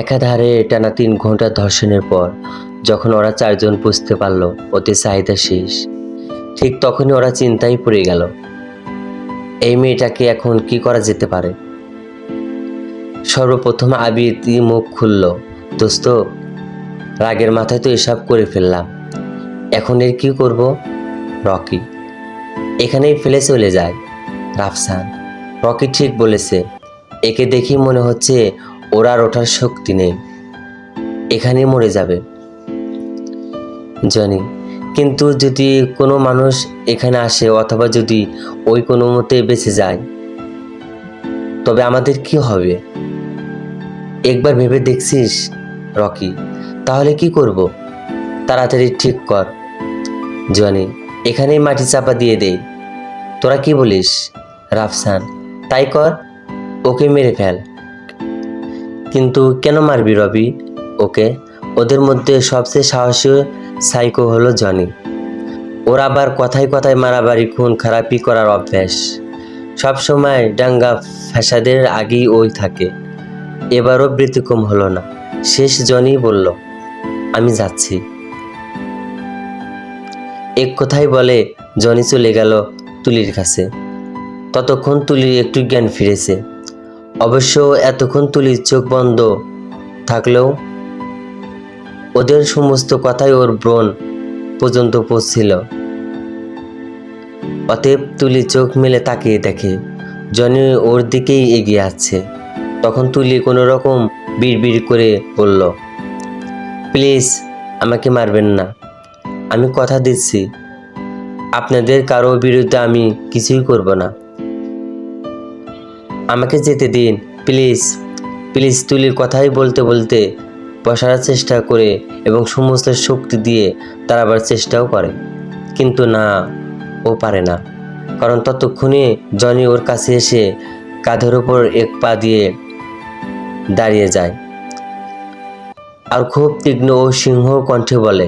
একাধারে টানা তিন ঘণ্টা ধর্ষণের পর, যখন ওরা চারজন বুঝতে পারল ওতে চাহিদা শেষ, ঠিক তখনই ওরা চিন্তায় পড়ে গেল, এই মেয়েটাকে এখন কি করা যেতে পারে? সর্বপ্রথম আবির মুখ খুলল, দোস্ত, রাগের মাথায় তো এসব করে ফেললাম, এখন এর কি করব? রকি, এখানেই ফেলে চলে যায়। রাফসান, রকি ঠিক বলেছে, একে দেখি মনে হচ্ছে ওর আর ওঠার শক্তি নেই। এখানে মরে যাবে। জানি, কিন্তু যদি কোনো মানুষ এখানে আসে অথবা যদি ওই কোনো মতে বেঁচে যায়, তবে আমাদের কি হবে? একবার ভেবে দেখছিস, রকি, তাহলে কি করব? তাড়াতাড়ি ঠিক কর। জনি, এখানেই মাটি চাপা দিয়ে দেই তোরা কি বলিস? রাফসান, তাই কর, ওকে মেরে ফেল। কিন্তু কেন মারবি রবি? ওকে, ওদের মধ্যে সবচেয়ে সাহসী সাইকো হলো জনি। ওর আবার কথায় কথায় মারামারি, খুন, খারাপি করার অভ্যাস। সব সময় ডাঙ্গা ফ্যাসাদের আগেই ওই থাকে। এবারও ব্যতিক্রম হলো না। শেষ জনই বলল, আমি যাচ্ছি। এক কথাই বলে, জনি চলে গেল তুলির কাছে। ততক্ষণ তুলির একটু জ্ঞান ফিরেছে। অবশ্য এতক্ষণ তুলির চোখ বন্ধ থাকলেও ওদের সমস্ত কথাই ওর ব্রণ পর্যন্ত পৌঁছছিল অতএব তুলি চোখ মেলে তাকিয়ে দেখে, জনি ওর দিকেই এগিয়ে আসছে। তখন তুলি কোনো রকম বিড়বিড় করে বলল, প্লিজ, আমাকে মারবেন না। আমি কথা দিচ্ছি। আপনাদের কারও বিরুদ্ধে আমি কিছুই করব না। আমাকে যেতে দিন, প্লিজ। প্লিজ তুলির কথাই বলতে বলতে বসার চেষ্টা করে এবং সমস্ত শক্তি দিয়ে দাঁড়াবার চেষ্টাও করে। কিন্তু না, ও পারে না। কারণ ততক্ষণে জনি ওর কাছে এসে কাঁধের ওপর এক পা দিয়ে দাঁড়িয়ে যায়। আর খুব তীক্ষ্ণ ও সিংহ কণ্ঠে বলে,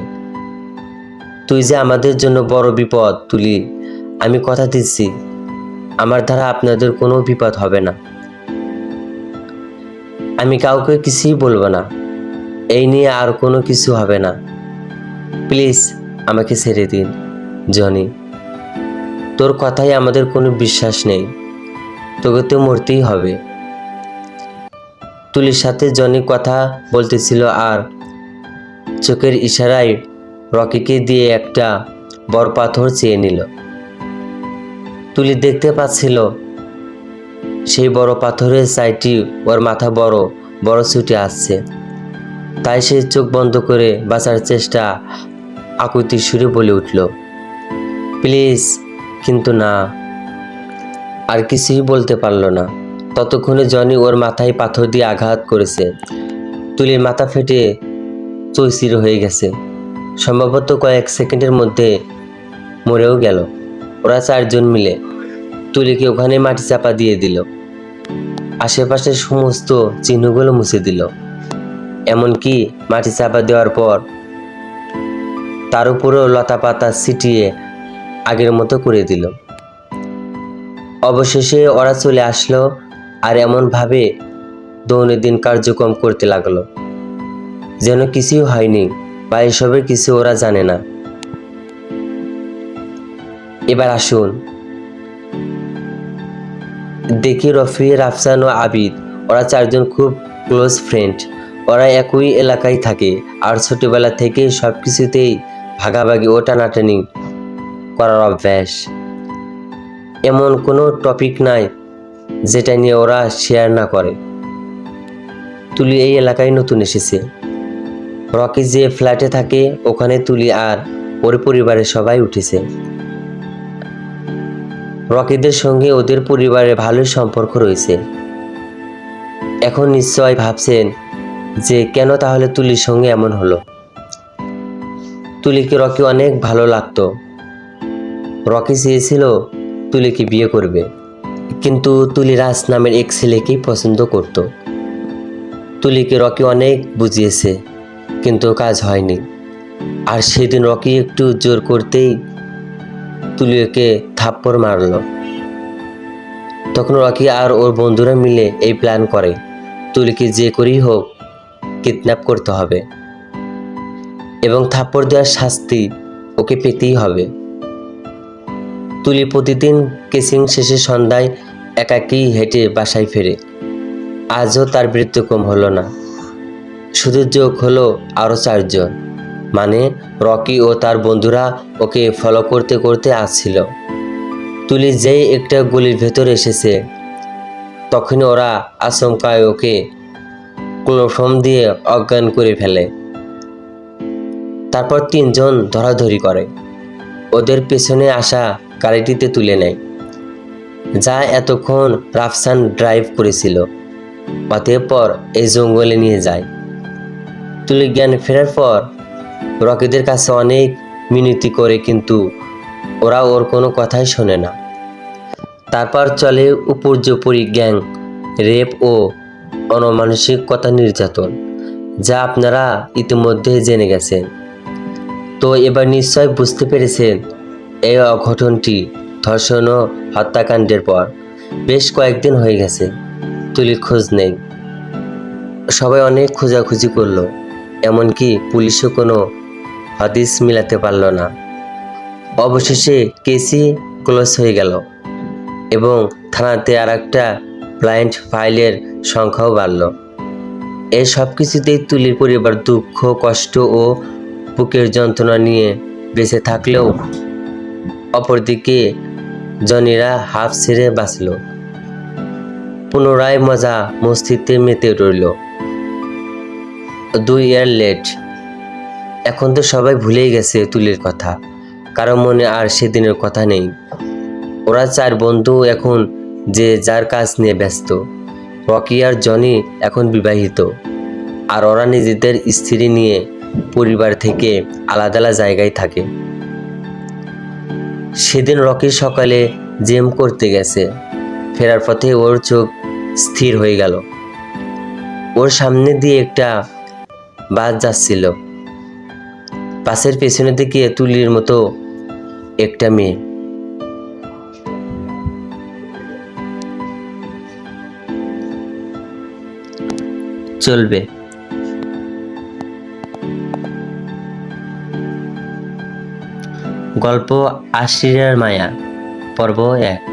তুই যে আমাদের জন্য বড় বিপদ, তুলি, আমি কথা দিচ্ছি। আমার দ্বারা আপনাদের কোনো বিপদ হবে না। আমি কাউকে কিছুই বলব না। এই নিয়ে আর কোনো কিছু হবে না। প্লিজ আমাকে ছেড়ে দিন, জনি। তোর কথায় আমাদের কোনো বিশ্বাস নেই। তোকে তো মরতেই হবে। তুলির সাথে জনি কথা বলতেছিল আর চোখের ইশারায় রকিকে দিয়ে একটা বড় পাথর চেয়ে নিল। তুলি দেখতে পাচ্ছিল। সেই বড় পাথরের সাইডটি ওর মাথা বড় বড় ছুটে আসছে। তাই সে চোখ বন্ধ করে বাঁচার চেষ্টা আকুতি সুরে বলে উঠল, প্লিজ, কিন্তু না। আর কিছুই বলতে পারল না। ততক্ষণে জনি ওর মাথায় পাথর দিয়ে আঘাত করেছে। তুলির মাথা ফেটে চৈচির হয়ে গেছে। সম্ভবত কয়েক সেকেন্ডের মধ্যে মরেও গেল। ওরা চারজন মিলে তুলিকে ওখানে মাটি চাপা দিয়ে দিল। আশেপাশের সমস্ত চিহ্নগুলো মুছে দিল। এমনকি মাটি চাপা দেওয়ার পর তার উপরেও লতা পাতা ছিটিয়ে আগের মতো করে দিল। অবশেষে ওরা চলে আসলো আর এমনভাবে দৈনন্দিন কার্যক্রম করতে লাগল। যেন কিছুই হয়নি বা এসবের কিছু ওরা জানে না। এবার আসুন। দেখি রফি, রাফসান ও আবিদ, ওরা চারজন খুব ক্লোজ ফ্রেন্ড। ওরা একই এলাকায় থাকে আর ছোটবেলা থেকে সব কিছুতেই ভাগাভাগি ও টানাটানি করার অভ্যাস। এমন কোনো টপিক নাই যেটা নিয়ে ওরা শেয়ার না করে। তুলি এই এলাকায় নতুন এসেছে। রকি যে ফ্ল্যাটে থাকে, ওখানে তুলি আর ওর পরিবারের সবাই উঠেছে। রকিদের সঙ্গে ওদের পরিবারের ভালো সম্পর্ক রয়েছে। এখন নিশ্চয় ভাবছেন যে কেন তাহলে তুলির সঙ্গে এমন হলো? তুলিকে রকি অনেক ভালো লাগতো। রকি চেয়েছিল তুলিকে বিয়ে করবে, কিন্তু তুলি রাজ নামের এক ছেলেকেই পছন্দ করত। তুলিকে রকি অনেক বুঝিয়েছে, কিন্তু কাজ হয়নি। আর সেদিন রকি একটু জোর করতেই তুলিকে থাপ্পড় মারল। তখন রকি আর ওর বন্ধুরা মিলে এই প্ল্যান করে। তুলিকে যে করেই হোক কিডন্যাপ করতে হবে এবং থাপ্পড় দেওয়ার শাস্তি ওকে পেতেই হবে। তুলি প্রতিদিন কেসিং শেষে সন্ধ্যায় একাকী হেঁটে বাসায় ফেরে। আজও তার ব্যতিক্রম হলো না। শুধু যোগ হলো আরও চারজন। মানে রকি ও তার বন্ধুরা ওকে ফলো করতে করতে আসছিল। তুলি যেই একটা গুলির ভেতর এসেছে। তখন ওরা আচমকায় ওকে ক্লোফর্ম দিয়ে অজ্ঞান করে ফেলে। তারপর তিনজন ধরাধরি করে। ওদের পেছনে আসা গাড়িটিতে তুলে নেয়, যা এতক্ষণ রাফসান ড্রাইভ করেছিল। পর এই জঙ্গলে নিয়ে যায়। তুলি জ্ঞান ফেরার পর রকিদের কাছে অনেক মিনতি করে কিন্তু ওরা ওর কোনো কথাই শোনে না। তারপর চলে উপর্যপরি গ্যাং, রেপ ও অনমানসিকতা নির্যাতন, যা আপনারা ইতিমধ্যে জেনে গেছেন। তো এবার নিশ্চয় বুঝতে পেরেছেন এই অঘটনটি ধর্ষণ ও হত্যাকাণ্ডের পর। বেশ কয়েকদিন হয়ে গেছে, তুলির খোঁজ নেই। সবাই অনেক খোঁজাখুঁজি করল। এমনকি পুলিশও কোনো হদিস মিলাতে পারল না। অবশেষে কেসি ক্লোজ হয়ে গেল এবং থানাতে আর একটা ব্লাইন্ড ফাইলের সংখ্যাও বাড়ল। এই সব কিছুতেই তুলির পরিবার দুঃখ, কষ্ট ও বুকের যন্ত্রণা নিয়ে বেঁচে থাকলেও অপরদিকে জনিরা হাফ ছেড়ে বাঁচল। পুনরায় মজা মস্তিতে মেতে রইল দুই ইয়ার লেট এখন তো সবাই ভুলেই গেছে তুলির কথা। কারও মনে আর সেদিনের কথা নেই। ওরা চার বন্ধু এখন যে যার কাজ নিয়ে ব্যস্ত। রকি আর জনি এখন বিবাহিত। আর ওরা নিজেদের স্ত্রী নিয়ে পরিবার থেকে আলাদা আলাদা জায়গায় থাকে। সেদিন রকি সকালে জিম করতে গেছে। ফেরার পথে ওর চোখ স্থির হয়ে গেল। ওর সামনে দিয়ে একটা বাস যাচ্ছিল। বাসের পেছনের দিকে তুলির মতো একটা মেয়ে। চলবে। গল্প আশিরার মায়া, পর্ব এক।